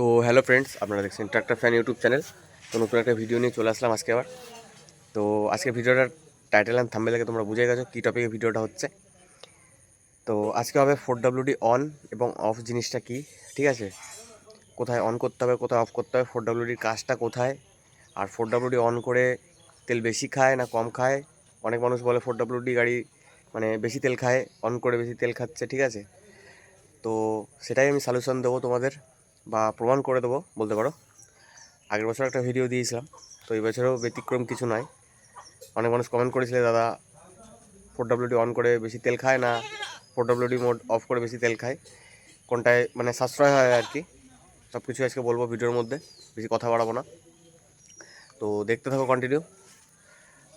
তো hello friends আপনারা দেখছেন ট্রাক্টর ফ্যান ইউটিউব চ্যানেল তো নতুন একটা ভিডিও নিয়ে চলে আসলাম আজকে আবার। তো আজকে ভিডিওটার টাইটেল অ্যান্ড থাম্বেল থেকে তোমরা বুঝে গেছো কী টপিকে ভিডিওটা হচ্ছে। তো আজকে হবে ফোর ডাব্লিউডি অন এবং অফ জিনিসটা কি, ঠিক আছে? কোথায় অন করতে হবে, কোথায় অফ করতে হবে ফোর ডাব্লিউডির কাজটা কোথায়? আর ফোর ডাব্লিউডি অন করে তেল বেশি খায় না কম খায়? অনেক মানুষ বলে ফোর ডাব্লিউডি গাড়ি মানে বেশি তেল খায় অন করে বেশি তেল খাচ্ছে, ঠিক আছে? তো সেটাই আমি সলিউশন দেবো তোমাদের। বা প্রমাণ করে দেবো, বলতে পারো। আগের বছর একটা ভিডিও দিয়েছিলাম, তো এই বছরও ব্যতিক্রম কিছু নয় অনেক মানুষ কমেন্ট করেছিলে, দাদা ফোর ডাব্লিউডি অন করে বেশি তেল খায় না ফোর ডাব্লিউডি মোড অফ করে বেশি তেল খায়। কোনটায় মানে সাশ্রয় হয় আর কি। সব কিছু আজকে বলব ভিডিওর মধ্যে, বেশি কথা বাড়াবো না। তো দেখতে থাকো কন্টিনিউ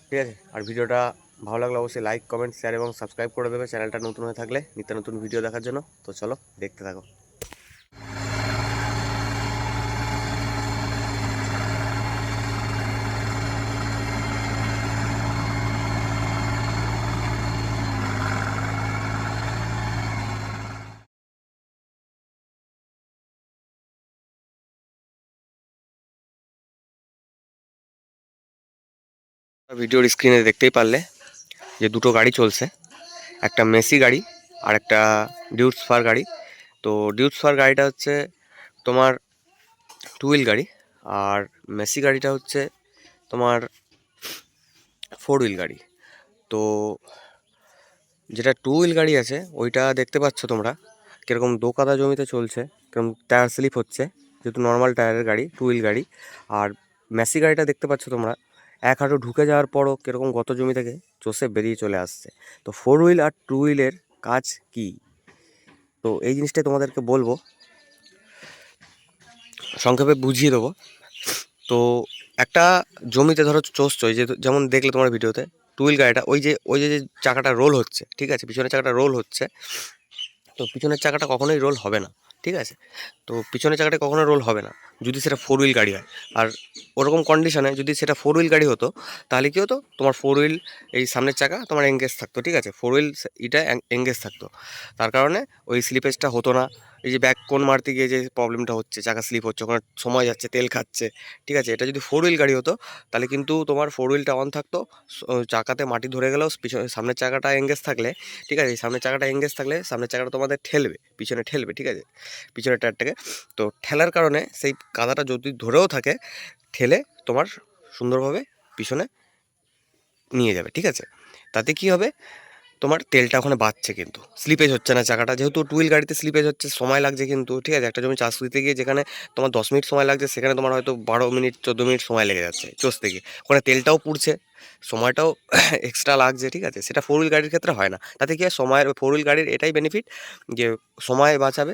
ঠিক আছে? আর ভিডিওটা ভালো লাগলে অবশ্যই লাইক কমেন্ট শেয়ার এবং সাবস্ক্রাইব করে দেবে চ্যানেলটা নতুন হয়ে থাকলে, নিত্য নতুন ভিডিও দেখার জন্য। তো চলো, দেখতে থাকো। ভিডিওর স্ক্রিনে দেখতেই পারলে যে দুটো গাড়ি চলছে। একটা মেসি গাড়ি আর একটা ডিউটস ফার গাড়ি। তো ডিউটস ফার গাড়িটা হচ্ছে তোমার টু হুইল গাড়ি আর মেসি গাড়িটা হচ্ছে তোমার ফোর হুইল গাড়ি। তো যেটা টু হুইল গাড়ি আছে, ওইটা দেখতে পাচ্ছ তোমরা। কীরকম দোকাদা জমিতে চলছে, কীরকম টায়ার স্লিপ হচ্ছে, যেহেতু নর্মাল টায়ারের গাড়ি টু হুইল গাড়ি। আর মেসি গাড়িটা দেখতে পাচ্ছ তোমরা এক হাঁটু ঢুকে যাওয়ার পরও কীরকম গত জমি থেকে চষে বেরিয়ে চলে আসছে। তো ফোর হুইল আর টু হুইলের কাজ কি? তো এই জিনিসটাই তোমাদেরকে বলব। সংক্ষেপে বুঝিয়ে দেবো। তো একটা জমিতে ধরো চষছো যে যেমন দেখলে তোমার ভিডিওতে টু হুইল গাড়িটা, ওই যে ওই যে যে চাকাটা রোল হচ্ছে, ঠিক আছে? পিছনের চাকাটা রোল হচ্ছে। তো পিছনের চাকাটা কখনোই রোল হবে না, ঠিক আছে? তো পিছনের চাকাটা কখনো রোল হবে না। যদি সেটা ফোর হুইল গাড়ি হয়। আর ওরকম কন্ডিশনে যদি সেটা ফোর হুইল গাড়ি হতো, তাহলে কী হতো? তোমার ফোর হুইল এই সামনের চাকা তোমার এঙ্গেজ থাকতো, ঠিক আছে? ফোর হুইল এটা এঙ্গেজ থাকতো। তার কারণে ওই স্লিপেজটা হতো না। এই যে ব্যাক কোন মারতে গিয়ে যে প্রবলেমটা হচ্ছে, চাকা স্লিপ হচ্ছে, ওখানে সময় যাচ্ছে, তেল খাচ্ছে, ঠিক আছে? এটা যদি ফোর হুইল গাড়ি হতো, তাহলে কিন্তু তোমার ফোর হুইলটা অন থাকতো। চাকাতে মাটি ধরে গেলেও পিছনে, সামনের চাকাটা এঙ্গেজ থাকলে, ঠিক আছে? সামনের চাকাটা এঙ্গেজ থাকলে সামনের চাকাটা তোমাদের ঠেলবে, পিছনে ঠেলবে, ঠিক আছে? পিছনের টায়ারটাকে তো ঠেলার কারণে সেই কাদাটা যদি ধরেও থাকে, ঠেলে তোমার সুন্দরভাবে পিছনে নিয়ে যাবে, ঠিক আছে? তাতে কি হবে? তোমার তেলটা ওখানে বাঁচছে কিন্তু। স্লিপেজ হচ্ছে না চাকাটা। যেহেতু টুইল গাড়িতে স্লিপেজ হচ্ছে, সময় লাগছে কিন্তু, ঠিক আছে? একটা জমি চাষ দিতে গিয়ে যেখানে তোমার দশ মিনিট সময় লাগছে, সেখানে তোমার হয়তো বারো মিনিট, চোদ্দ মিনিট সময় লেগে যাচ্ছে চষতে গিয়ে ওখানে তেলটাও পুড়ছে, সময়টাও এক্সট্রা লাগছে, ঠিক আছে? সেটা ফোর হুইল গাড়ির ক্ষেত্রে হয় না। তাতে কি হয়? সময়ের ফোর হুইল গাড়ির এটাই বেনিফিট যে সময় বাঁচাবে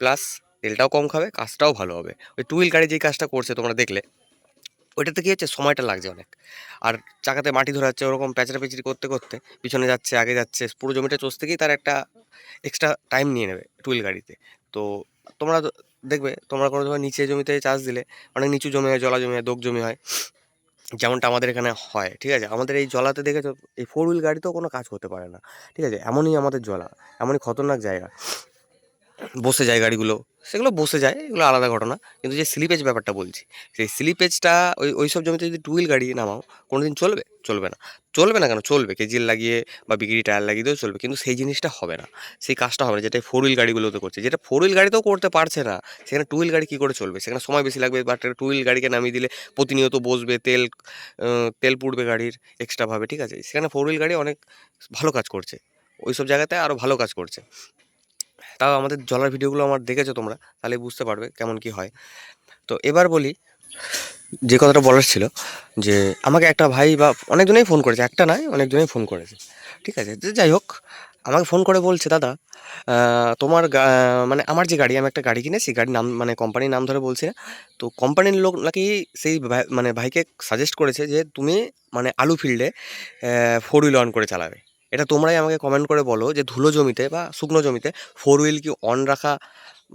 প্লাস তেলটাও কম খাবে, কাজটাও ভালো হবে। ওই টু হুইল গাড়ি যেই কাজটা করছে তোমরা দেখলে ওইটাতে কী হচ্ছে সময়টা লাগছে অনেক। আর চাকাতে মাটি ধরে যাচ্ছে, ওরকম প্যাচড়া পেচড়ি করতে করতে পিছনে যাচ্ছে, আগে যাচ্ছে, পুরো জমিটা চষতে গিয়ে তার একটা এক্সট্রা টাইম নিয়ে নেবে টুইল গাড়িতে। তো তোমরা দেখবে, তোমরা কোনো সময় নিচে জমিতে চাষ দিলে অনেক নিচু জমি হয়, জলা জমি হয়, দোক জমি হয়, যেমনটা আমাদের এখানে হয়, ঠিক আছে? আমাদের এই জলাতে দেখেছ, এই ফোর হুইল গাড়িতেও কোনো কাজ করতে পারে না, ঠিক আছে? এমনই আমাদের জলা, এমনই খতরনাক জায়গা। বসে যায় গাড়িগুলো, সেগুলো বসে যায়, এগুলো আলাদা ঘটনা। কিন্তু যে স্লিপেজ ব্যাপারটা বলছি, সেই স্লিপেজটা ওই ওই সব জমিতে যদি টু হুইল গাড়ি নামাও কোনো দিন চলবে? চলবে না। চলবে না কেন? চলবে। কেজিল লাগিয়ে বা বিক্রি টায়ার লাগিয়ে দিয়েও চলবে। কিন্তু সেই জিনিসটা হবে না। সেই কাজটা হবে না। যেটা ফোর হুইল গাড়িগুলোতে করছে। যেটা ফোর হুইল গাড়িতেও করতে পারছে না, সেখানে টু হুইল গাড়ি কী করে চলবে? সেখানে সময় বেশি লাগবে। বাট টু হুইল গাড়িকে নামিয়ে দিলে প্রতিনিয়ত বসবে, তেল তেল পুড়বে গাড়ির এক্সট্রাভাবে ঠিক আছে? সেখানে ফোর হুইল গাড়ি অনেক ভালো কাজ করছে। ওই সব জায়গাতে আরও ভালো কাজ করছে। তাও আমাদের জলার ভিডিওগুলো আমার দেখেছ তোমরা, তাহলে বুঝতে পারবে কেমন কি হয়। তো এবার বলি, যে কথাটা বলার ছিল, যে আমাকে একটা ভাই বা অনেকজনেই ফোন করেছে, একটা নয় অনেকজনেই ফোন করেছে, ঠিক আছে? যে যাই হোক, আমাকে ফোন করে বলছে, দাদা তোমার মানে আমার যে গাড়ি, আমি একটা গাড়ি কিনেছি, গাড়ির নাম মানে কোম্পানির নাম ধরে বলছে। তো কোম্পানির লোক নাকি সেই মানে ভাইকে সাজেস্ট করেছে যে, তুমি মানে আলু ফিল্ডে ফোর হুইল অন করে চালাবে। এটা তোমরাই আমাকে কমেন্ট করে বলো যে ধুলো জমিতে বা শুকনো জমিতে ফোর হুইল কি অন রাখা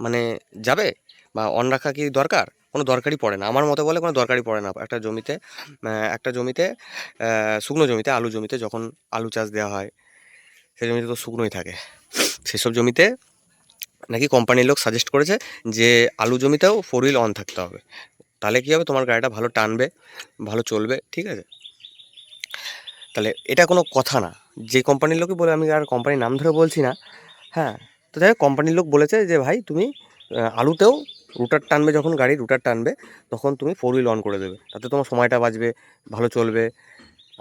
মানে যাবে? বা অন রাখা কি দরকার? কোনো দরকারই পড়ে না। আমার মতে বলে কোনো দরকারই পড়ে না। একটা জমিতে একটা জমিতে শুকনো জমিতে, আলু জমিতে যখন আলু চাষ দেওয়া হয় সেই জমিতে তো শুকনোই থাকে। সেসব জমিতে নাকি কোম্পানির লোক সাজেস্ট করেছে যে আলু জমিতেও ফোর হুইল অন থাকতে হবে। তাহলে কী হবে? তোমার গাড়িটা ভালো টানবে, ভালো চলবে, ঠিক আছে? তাহলে এটা কোনো কথা না। যে কোম্পানির লোকই বলে, আমি আর কোম্পানির নাম ধরে বলছি না। হ্যাঁ তো যাই কোম্পানির লোক বলেছে যে, ভাই, তুমি আলুতেও রুটার টানবে, যখন গাড়ি রুটার টানবে, তখন তুমি ফোর হুইল অন করে দেবে। তাতে তোমার সময়টা বাঁচবে, ভালো চলবে।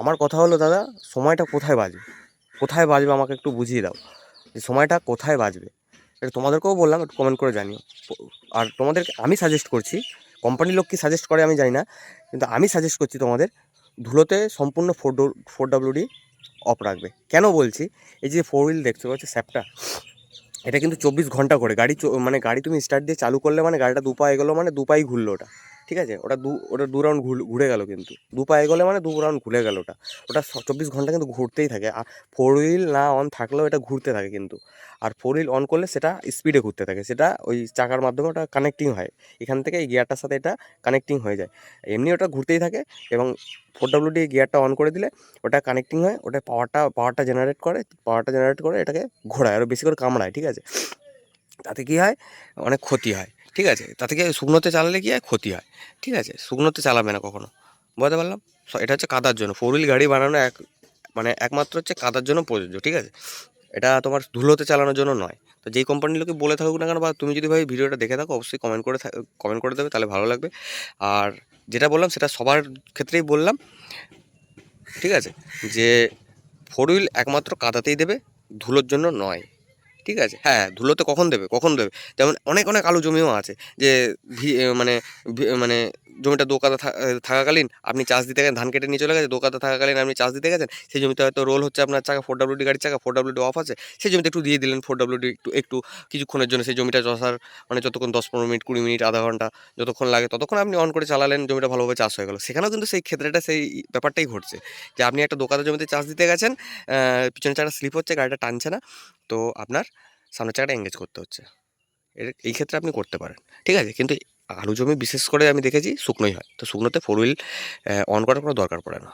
আমার কথা হলো, দাদা, সময়টা কোথায় বাজবে কোথায় বাজবে আমাকে একটু বুঝিয়ে দাও। যে সময়টা কোথায় বাজবে এটা তোমাদেরকেও বললাম, একটু কমেন্ট করে জানিও। আর তোমাদেরকে আমি সাজেস্ট করছি কোম্পানির লোক কি সাজেস্ট করে আমি জানি না, কিন্তু আমি সাজেস্ট করছি তোমাদের ধুলোতে সম্পূর্ণ ফোর ফোর ডাব্লিউডি অফ রাখবে। কেন বলছি? এই যে ফোর হুইল দেখতে পাচ্ছি স্যাপটা, এটা কিন্তু চব্বিশ ঘণ্টা করে। গাড়ি মানে গাড়ি তুমি স্টার্ট দিয়ে চালু করলে মানে গাড়িটা দু পায়ে এগোলো মানে দু পায়ে ঘুরলো ওটা। ঠিক আছে? ওটা দু ওটা দু রাউন্ড ঘুরে গেল কিন্তু। দু পায়ে গেলে মানে দু রাউন্ড ঘুরে গেল ওটা। ওটা চব্বিশ ঘণ্টা কিন্তু ঘুরতেই থাকে। আর ফোর হুইল না অন থাকলেও এটা ঘুরতে থাকে কিন্তু। আর ফোর হুইল অন করলে সেটা স্পিডে ঘুরতে থাকে। সেটা ওই চাকার মাধ্যমে ওটা কানেক্টিং হয়। এখান থেকে এই গিয়ারটার সাথে এটা কানেক্টিং হয়ে যায়। এমনি ওটা ঘুরতেই থাকে এবং ফোর ডাব্লিউডি গিয়ারটা অন করে দিলে ওটা কানেক্টিং হয়। ওটা পাওয়ারটা পাওয়ারটা জেনারেট করে পাওয়ারটা জেনারেট করে এটাকে ঘোরায়। আরও বেশি করে কামড়ায়, ঠিক আছে? তাতে কী হয়? অনেক ক্ষতি হয়। ঠিক আছে? তাতে কি হয়, শুকনোতে চালালে কি হয়? ক্ষতি হয়। ঠিক আছে? শুকনোতে চালাবে না কখনো। বুঝতে পারলাম? এটা হচ্ছে কাদার জন্য। ফোর হুইল গাড়ি বানানো এক মানে একমাত্র হচ্ছে কাদার জন্য প্রযোজ্য ঠিক আছে? এটা তোমার ধুলোতে চালানোর জন্য নয়। তো যেই কোম্পানির লোকে বলে থাকুক না কেন বা তুমি যদি ভাই ভিডিওটা দেখে থাকো অবশ্যই কমেন্ট করে কমেন্ট করে দেবে তাহলে ভালো লাগবে। আর যেটা বললাম সেটা সবার ক্ষেত্রেই বললাম ঠিক আছে? যে ফোর হুইল একমাত্র কাদাতেই দেবে ধুলোর জন্য নয়। ঠিক আছে? হ্যাঁ ধুলোতে কখন দেবে? কখন দেবে? যেমন অনেক অনেক আলু জমিও আছে যে মানে মানে জমিটা দোকাতে থাকাকালীন আপনি চাষ দিতে গেছেন ধান কেটে নিয়ে চলে গেছে দোকাতে থাকাকালীন আপনি চাষ দিতে গেছেন সেই জমিতে হয়তো রোল হচ্ছে আপনার চাকা ফোর ডাব্লিউডি গাড়ির চাকা ফোর ডাব্লিউডি অফ আছে সেই জমিতে একটু দিয়ে দিলেন ফোর ডাব্লিউডি একটু একটু কিছুক্ষণের জন্য সেই জমিটা চষার মানে যতক্ষণ দশ পনেরো মিনিট কুড়ি মিনিট আধা ঘণ্টা যতক্ষণ লাগে ততক্ষণ আপনি অন করে চালালেন জমিটা ভালোভাবে চাষ হয়ে গেল। সেখানেও কিন্তু সেই ক্ষেত্রেটা সেই ব্যাপারটাই ঘটছে যে আপনি একটা দোকানের জমিতে চাষ দিতে গেছেন আহ, পিছনের চাকাটা স্লিপ হচ্ছে গাড়িটা টানছে না তো আপনার সামনের চাকাটা এঙ্গেজ করতে হচ্ছে। এই ক্ষেত্রে আপনি করতে পারেন ঠিক আছে? কিন্তু আলু জমি বিশেষ করে আমি দেখেছি শুকনোই হয়। তো শুকনোতে ফোর হুইল অন করার কোনো দরকার পড়ে না।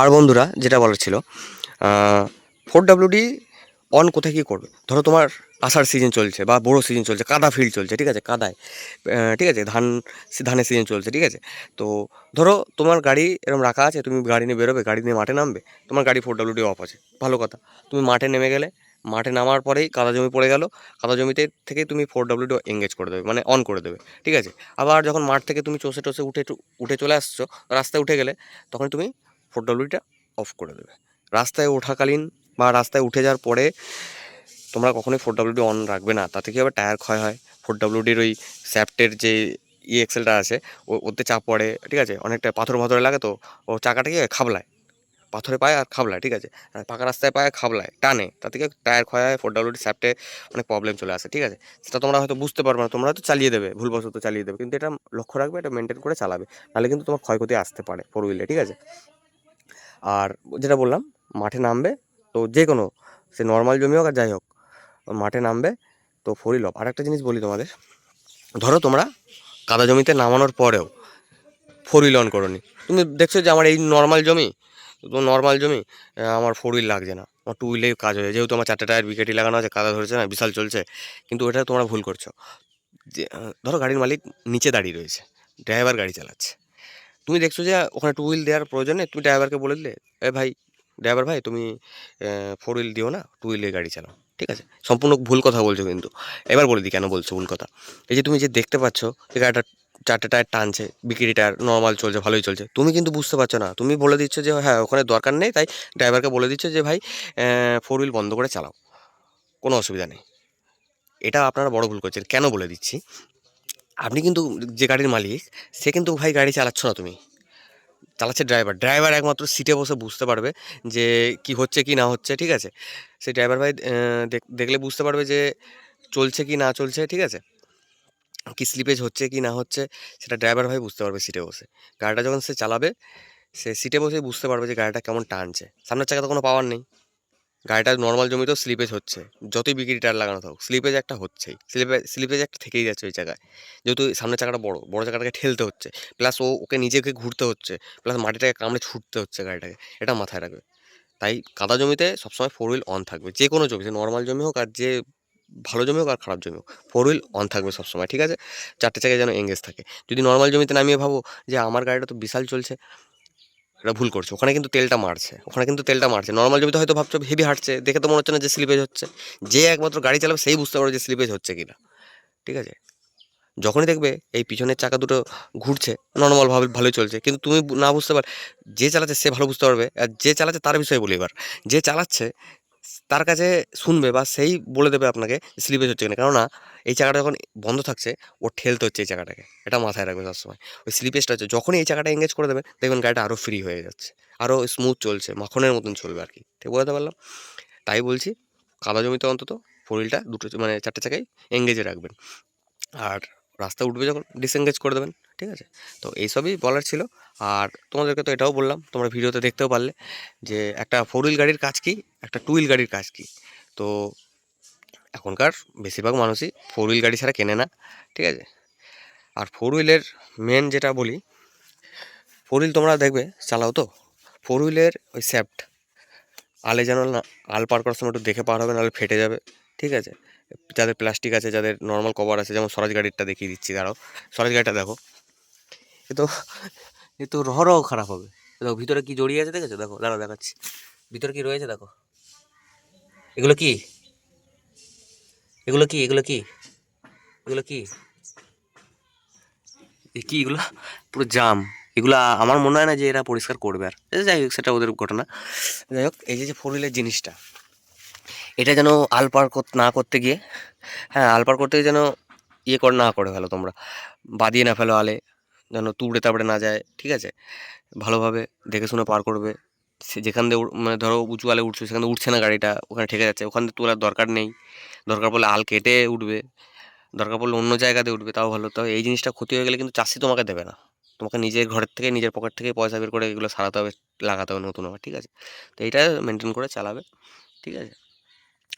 আর বন্ধুরা, যেটা বলার ছিল ফোর ডাব্লিউডি অন কোথায় কী করবে? ধরো তোমার আষাঢ় সিজন চলছে বা বড়ো সিজন চলছে, কাদা ফিল্ড চলছে, ঠিক আছে? কাদায় ঠিক আছে? ধান, ধানের সিজন চলছে, ঠিক আছে? তো ধরো তোমার গাড়ি এরকম রাখা আছে, তুমি গাড়ি নিয়ে বেরোবে, গাড়ি নিয়ে মাঠে নামবে, তোমার গাড়ি ফোর ডাব্লিউডি অফ আছে। ভালো কথা। তুমি মাঠে নেমে গেলে মাঠে নামার পরেই কাদা জমি পড়ে গেল। কাদা জমিতে থেকে তুমি ফোর ডাব্লিউডি এঙ্গেজ করে দেবে মানে অন করে দেবে, ঠিক আছে? আবার যখন মাঠ থেকে তুমি চষে টসে উঠে উঠে চলে আসছো, রাস্তায় উঠে গেলে তখন তুমি ফোর ডাব্লিউডিটা অফ করে দেবে। রাস্তায় ওঠাকালীন বা রাস্তায় উঠে যাওয়ার পরে তোমরা কখনোই ফোর ডাব্লিউডি অন রাখবে না, তাতে কি হবে? টায়ার ক্ষয় হয়। ফোর ডাব্লিউডির ওই স্যাপটের যে ই এক্সেলটা আছে, ও, ওতে চাপ পড়ে, ঠিক আছে? অনেকটা পাথর পাথরে লাগে তো, ও চাকাটা কি খাবলায়। পাথরে পায় আর খাবলায়, ঠিক আছে? পাকা রাস্তায় পায় খাবলায়, টানে, তাতে কি টায়ার ক্ষয় হয়, ফোর ডাব্লিউডি স্যাপটে অনেক প্রবলেম চলে আসে, ঠিক আছে? সেটা তোমরা হয়তো বুঝতে পারবে না, তোমরা হয়তো চালিয়ে দেবে, ভুলবশত চালিয়ে দেবে, কিন্তু এটা লক্ষ্য রাখবে, এটা মেনটেন করে চালাবে, নাহলে কিন্তু তোমার ক্ষয়ক্ষতি আসতে পারে ফোর হুইলে ঠিক আছে? আর যেটা বললাম, মাঠে নামবে, তো যে কোনো সে নর্মাল জমি হোক আর যাই হোক, মাঠে নামবে, তো ফোর হুইল আর একটা জিনিস বলি তোমাদের, ধরো তোমরা কাদা জমিতে নামানোর পরেও ফোর হুইল অন করোনি, তুমি দেখছ যে আমার এই নর্মাল জমি তো নর্মাল জমি আমার ফোর হুইল লাগছে না। আমার টু হুইলেই কাজ হয়ে। যেহেতু আমার চারটে টায়ার বিকেটি লাগানো আছে, কাদা ধরেছে না, বিশাল চলছে, কিন্তু ওটা তোমরা ভুল করছ। যে ধরো গাড়ির মালিক নিচে দাঁড়িয়ে রয়েছে ড্রাইভার গাড়ি চালাচ্ছে। তুমি দেখছ যে, ওখানে টু হুইল দেওয়ার প্রয়োজনে তুমি ড্রাইভারকে বলে দিলে, এ ভাই ড্রাইভার ভাই, তুমি ফোর হুইল দিও না টু হুইলে গাড়ি চালাও। ঠিক আছে? সম্পূর্ণ ভুল কথা বলছো কিন্তু। এবার বলে দিই কেন বলছো ভুল কথা। এই যে তুমি যে দেখতে পাচ্ছ যে গাড়িটা চারটে টায়ার টানছে বিক্রি টায়ার নর্মাল চলছে, ভালোই চলছে। তুমি কিন্তু বুঝতে পারছ না। তুমি বলে দিচ্ছ যে হ্যাঁ ওখানে দরকার নেই, তাই ড্রাইভারকে বলে দিচ্ছ যে, ভাই ফোর হুইল বন্ধ করে চালাও। কোনো অসুবিধা নেই। এটা আপনারা বড় ভুল করছেন। কেন বলে দিচ্ছি? আপনি কিন্তু যে গাড়ির মালিক, সে কিন্তু ভাই গাড়ি চালাচ্ছ না তুমি। চালাচ্ছে ড্রাইভার ড্রাইভার একমাত্র সিটে বসে বুঝতে পারবে যে, কি হচ্ছে, কি না হচ্ছে, ঠিক আছে? সেই ড্রাইভার ভাই দেখ- দেখলে বুঝতে পারবে যে, চলছে কি না চলছে, ঠিক আছে? কি স্লিপেজ হচ্ছে কি না হচ্ছে, সেটা ড্রাইভার ভাই বুঝতে পারবে সিটে বসে। গাড়িটা যখন সে চালাবে, সে সিটে বসে বুঝতে পারবে যে গাড়িটা কেমন টানছে। সামনের চাকা তো কোনো পাওয়ার নেই। গাড়িটা নর্মাল জমিতেও স্লিপেজ হচ্ছে। যতই বিক্রি টায়ার লাগানো থাকুক স্লিপেজ একটা হচ্ছেই। স্লিপেজ স্লিপেজ একটা থেকেই যাচ্ছে ওই জায়গায় যেহেতু সামনের চাকাটা বড় বড় চাকাটাকে ঠেলতে হচ্ছে। প্লাস ও, ওকে নিজেকে ঘুরতে হচ্ছে। প্লাস মাটিটাকে কামড়ে ছুটতে হচ্ছে গাড়িটাকে। এটা মাথায় রাখবে। তাই কাদা জমিতে সবসময় ফোর হুইল অন থাকবে। যে কোনো জমি নর্মাল জমি হোক আর যে ভালো জমি হোক আর খারাপ জমি হোক। ফোর হুইল অন থাকবে সবসময়, ঠিক আছে? চারটে চাকায় যেন এঙ্গেজ থাকে। যদি নর্মাল জমিতে নামিয়ে ভাবো যে আমার গাড়িটা তো বিশাল চলছে, এটা ভুল করছে। ওখানে কিন্তু তেলটা মারছে, ওখানে কিন্তু তেলটা মারছে। নর্মাল জমিতে হয়তো ভাবছ হেভি হাঁটছে, দেখে তো মনে হচ্ছে না যে স্লিপেজ হচ্ছে। যে একমাত্র গাড়ি চালাবে সেই বুঝতে পারবে যে স্লিপেজ হচ্ছে কিনা, ঠিক আছে? যখনই দেখবে এই পিছনের চাকা দুটো ঘুরছে নর্মালভাবে ভালোই চলছে। কিন্তু তুমি না বুঝতে পার, যে চালাচ্ছে সে ভালো বুঝতে পারবে, আর যে চালাচ্ছে তার বিষয়ে বলি এবার। যে চালাচ্ছে তার কাছে শুনবে বা সেই বলে দেবে আপনাকে স্লিপেজ হচ্ছে কিনা। কেননা এই চাকাটা যখন বন্ধ থাকছে, ও ঠেলতে হচ্ছে এই চাকাটাকে। এটা মাথায় রাখবে সবসময়। ওই স্লিপেজটা হচ্ছে, যখনই এই চাকাটা এঙ্গেজ করে দেবে, দেখবেন গাড়িটা আরও ফ্রি হয়ে যাচ্ছে। আরও স্মুথ চলছে, মাখনের মতন চলবে আর কি ঠিক বোঝাতে পারলাম? তাই বলছি, কাদা জমিতে অন্তত ফোর হুইলটা দুটো মানে চারটে চাকায় এঙ্গেজে রাখবেন। আর রাস্তা উঠবে যখন ডিসএঙ্গেজ করে দেবেন। ঠিক আছে? তো এইসবই বলার ছিল। আর তোমাদেরকে তো এটাও বললাম, তোমরা ভিডিওতে দেখতেও পারলে যে একটা ফোর হুইল গাড়ির কাজ কী, একটা টু হুইল গাড়ির কাজ কী। তো এখনকার বেশিরভাগ মানুষই ফোর হুইল গাড়ি ছাড়া কেনে না, ঠিক আছে? আর ফোর হুইলের মেন যেটা বলি ফোর হুইল তোমরা দেখবে, চালাও তো। ফোর হুইলের ওই স্যাফট আলে যেন না, আল পার করার সময় একটু দেখে পার হবে, নাহলে ফেটে যাবে, ঠিক আছে? যাদের প্লাস্টিক আছে, যাদের নর্মাল কভার আছে, যেমন স্বরাজ গাড়িরটা দেখিয়ে দিচ্ছি, দাঁড়াও। স্বরাজ গাড়িটা দেখো। এ তো এ তো রহ রহ খারাপ হবে। দেখো, ভিতরে কি জড়িয়ে আছে দেখেছ? দেখো, দাঁড়াও, দেখাচ্ছি। ভিতরে কি রয়েছে দেখো? এগুলো কি? এগুলো কি? এগুলো কি? এগুলো কি? কি এগুলো? পুরো জাম। এগুলো আমার মনে হয় না যে এরা পরিষ্কার করবে আর। যাই হোক, সেটা ওদের ঘটনা। যাই হোক, এই যে ফোর হুইলের জিনিসটা, এটা যেন আলপার না করতে গিয়ে হ্যাঁ আলপার করতে গিয়ে যেন ইয়ে করে, না করে ফেলো তোমরা। বাদিয়ে না ফেলো আলে। যেন তুবড়ে তাবড়ে না যায়, ঠিক আছে? ভালোভাবে দেখে শুনে পার করবে। সে যেখান দিয়ে মানে ধরো উঁচু আলে উঠছে, সেখান উঠছে না গাড়িটা, ওখানে ঠেকে যাচ্ছে। ওখান থেকে তোলার দরকার নেই। দরকার পড়লে আল কেটে উঠবে। দরকার পড়লে অন্য জায়গাতে উঠবে, তাও ভালো। তাও এই জিনিসটা ক্ষতি হয়ে গেলে কিন্তু চাষি তোমাকে দেবে না। তোমাকে নিজের ঘরের থেকে, নিজের পকেট থেকে পয়সা বের করে এগুলো সারাতে হবে, লাগাতে হবে নতুন আবার, ঠিক আছে? তো এইটা মেনটেন করে চালাবে, ঠিক আছে?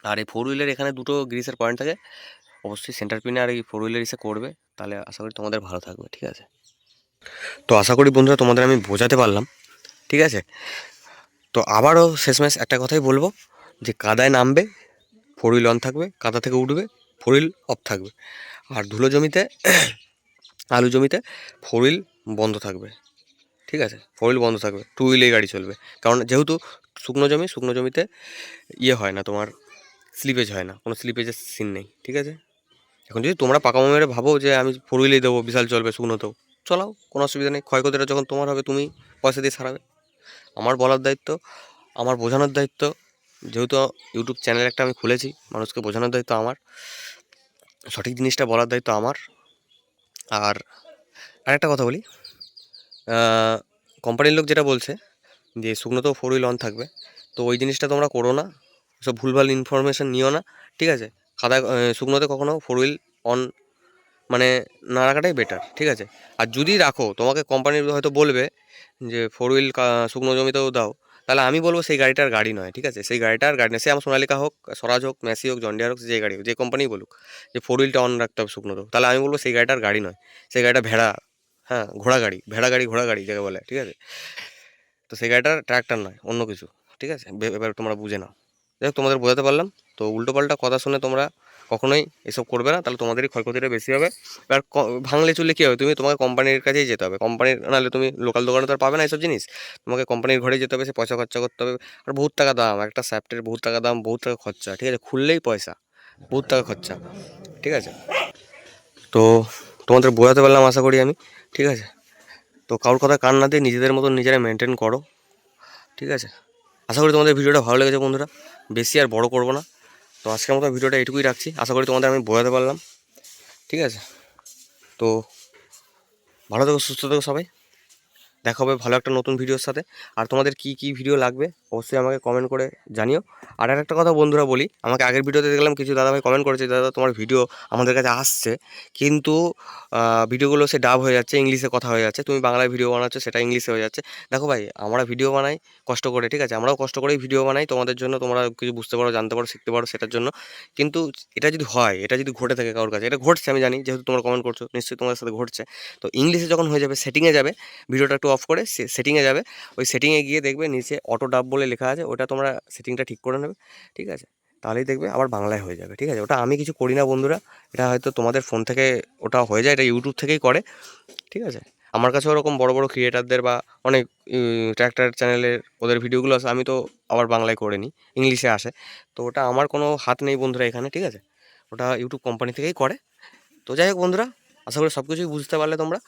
আর এই ফোর হুইলের এখানে দুটো গ্রিসের পয়েন্ট থাকে। অবশ্যই সেন্টার পিনে আর এই ফোর হুইলের ইসে করবে, তাহলে আশা করি তোমাদের ভালো থাকবে, ঠিক আছে? তো আশা করি বন্ধুরা তোমাদের আমি বোঝাতে পারলাম, ঠিক আছে? তো আবারও শেষমেশ একটা কথাই বলব যে কাদায় নামবে ফোর হুইল অন থাকবে, কাদা থেকে উঠবে ফোর হুইল অফ থাকবে। আর ধুলো জমিতে, আলু জমিতে ফোর হুইল বন্ধ থাকবে, ঠিক আছে? ফোর হুইল বন্ধ থাকবে টু হুইলেই গাড়ি চলবে। কারণ যেহেতু শুকনো জমি, শুকনো জমিতে ইয়ে হয় না, তোমার স্লিপেজ হয় না, কোনো স্লিপেজের সিন নেই, ঠিক আছে? এখন যদি তোমরা পাকা মেরে ভাবো যে আমি ফোর হুইলেই দেবো, বিশাল চলবে শুকনোতেও চলাও কোনো অসুবিধা নেই। ক্ষয়ক্ষতিটা যখন তোমার হবে তুমি পয়সা দিয়ে সারাবে। আমার বলার দায়িত্ব আমার বোঝানোর দায়িত্ব যেহেতু ইউটিউব চ্যানেল একটা আমি খুলেছি মানুষকে বোঝানোর দায়িত্ব আমার সঠিক জিনিসটা বলার দায়িত্ব আমার। আর আরেকটা কথা বলি কোম্পানির লোক যেটা বলছে যে শুকনোতেও ফোর হুইল অন থাকবে তো ওই জিনিসটা তোমরা করো না সব ভুলভাল ইনফরমেশান নিও না ঠিক আছে? আহ, শুকনোতে কখনো ফোর হুইল অন মানে না রাখাটাই বেটার ঠিক আছে? আর যদি রাখো, তোমাকে কোম্পানির হয়তো বলবে যে ফোর হুইল শুকনো জমিতেও দাও, তাহলে আমি বলব সেই গাড়িটার গাড়ি নয়, ঠিক আছে? সেই গাড়িটার গাড়ি নয় সে আমার সোনালিকা হোক, স্বরাজ হোক, মেসি হোক জন্ডিয়ার হোক, যে গাড়ি হোক, যে কোম্পানি বলুক, যে ফোর হুইলটা অন রাখতে হবে শুকনো তাহলে আমি বলব সেই গাড়িটার গাড়ি নয়, সেই গাড়িটা ভেড়া হ্যাঁ ঘোড়া গাড়ি, ভেড়া গাড়ি, ঘোড়া গাড়ি যাকে বলে, ঠিক আছে? তো সেই গাড়িটার ট্র্যাক্টর নয়, অন্য কিছু, ঠিক আছে? এবার তোমরা বুঝে নাও। যাই তোমাদের বোঝাতে পারলাম, তো উল্টোপাল্টা কথা শুনে তোমরা কখনোই এসব করবে না, তাহলে তোমাদেরই ক্ষয়ক্ষতিটা বেশি হবে। এবার ভাঙলে চুলে কী হবে? তুমি তোমাকে কোম্পানির কাছেই যেতে হবে। কোম্পানির নাহলে তুমি লোকাল দোকানে তো আর পাবে না এইসব জিনিস। তোমাকে কোম্পানির ঘরে যেতে হবে, সে পয়সা খরচা করতে হবে। আর বহুত টাকা দাম, একটা স্যাপটের বহুত টাকা দাম, বহুত টাকা খরচা, ঠিক আছে? খুললেই পয়সা, বহুত টাকা খরচা, ঠিক আছে? তো তোমাদের বোঝাতে পারলাম আশা করি আমি, ঠিক আছে? তো কারোর কথা কান না দিয়ে নিজেদের মতন নিজেরা মেনটেন করো, ঠিক আছে? আশা করি তোমাদের ভিডিওটা ভালো লেগেছে বন্ধুরা। বেশি আর বড় করব না। তো আজকের মতো ভিডিওটা এটুকুই রাখছি। আশা করি তোমাদের আমি বোঝাতে পারলাম। ঠিক আছে? তো ভালো থেকো, সুস্থ থেকো সবাই। দেখা হবে ভালো একটা নতুন ভিডিওর সাথে। আর তোমাদের কি কি ভিডিও লাগবে, অবশ্যই আমাকে কমেন্ট করে জানিও। আর একটা কথা বন্ধুরা বলি, আমাকে আগের ভিডিওতে দেখলাম কিছু দাদাভাই কমেন্ট করেছে, দাদা, তোমার ভিডিও আমাদের কাছে আসছে, কিন্তু ভিডিওগুলো সে ডাব হয়ে যাচ্ছে, ইংলিশে কথা হয়ে যাচ্ছে। তুমি বাংলায় ভিডিও বানাচ্ছ, সেটা ইংলিশে হয়ে যাচ্ছে। দেখো ভাই, আমরা ভিডিও বানাই কষ্ট করে, ঠিক আছে? আমরাও কষ্ট করেই ভিডিও বানাই, তোমাদের জন্য তোমরা কিছু বুঝতে পারো, জানতে পারো, শিখতে পারো সেটার জন্য। কিন্তু, এটা যদি হয়, এটা যদি ঘটে থাকে কারোর কাছে, এটা ঘটছে, আমি জানি, যেহেতু তোমরা কমেন্ট করছ, নিশ্চয়ই তোমাদের সাথে ঘটছে। তো ইংলিশে যখন হয়ে যাবে সেটিংয়ে যাবে ভিডিওটা একটু অফ করে সেটিংয়ে যাবে। ওই সেটিংয়ে গিয়ে দেখবে নিচে অটো ডাব বলে লেখা আছে, ওটা তোমরা সেটিংটা ঠিক করে নেবে, ঠিক আছে? তাহলেই দেখবে আবার বাংলায় হয়ে যাবে, ঠিক আছে? ওটা আমি কিছু করি না বন্ধুরা, এটা হয়তো তোমাদের ফোন থেকে ওটা হয়ে যায়, এটা ইউটিউব থেকেই করে, ঠিক আছে? আমার কাছে ওরকম বড় বড় ক্রিয়েটারদের বা অনেক ট্র্যাক্টর চ্যানেলের ওদের ভিডিওগুলো আছে, আমি তো আবার বাংলায় করে নিই ইংলিশে আসে। তো ওটা আমার কোনো হাত নেই বন্ধুরা এখানে, ঠিক আছে? ওটা ইউটিউব কোম্পানি থেকেই করে। তো যাই হোক বন্ধুরা আশা করি সব কিছুই বুঝতে পারলে তোমরা।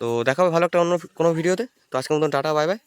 তো দেখাবে ভালো একটা অন্য কোনো ভিডিওতে। তো আজকের মতন টাটা, বাই বাই।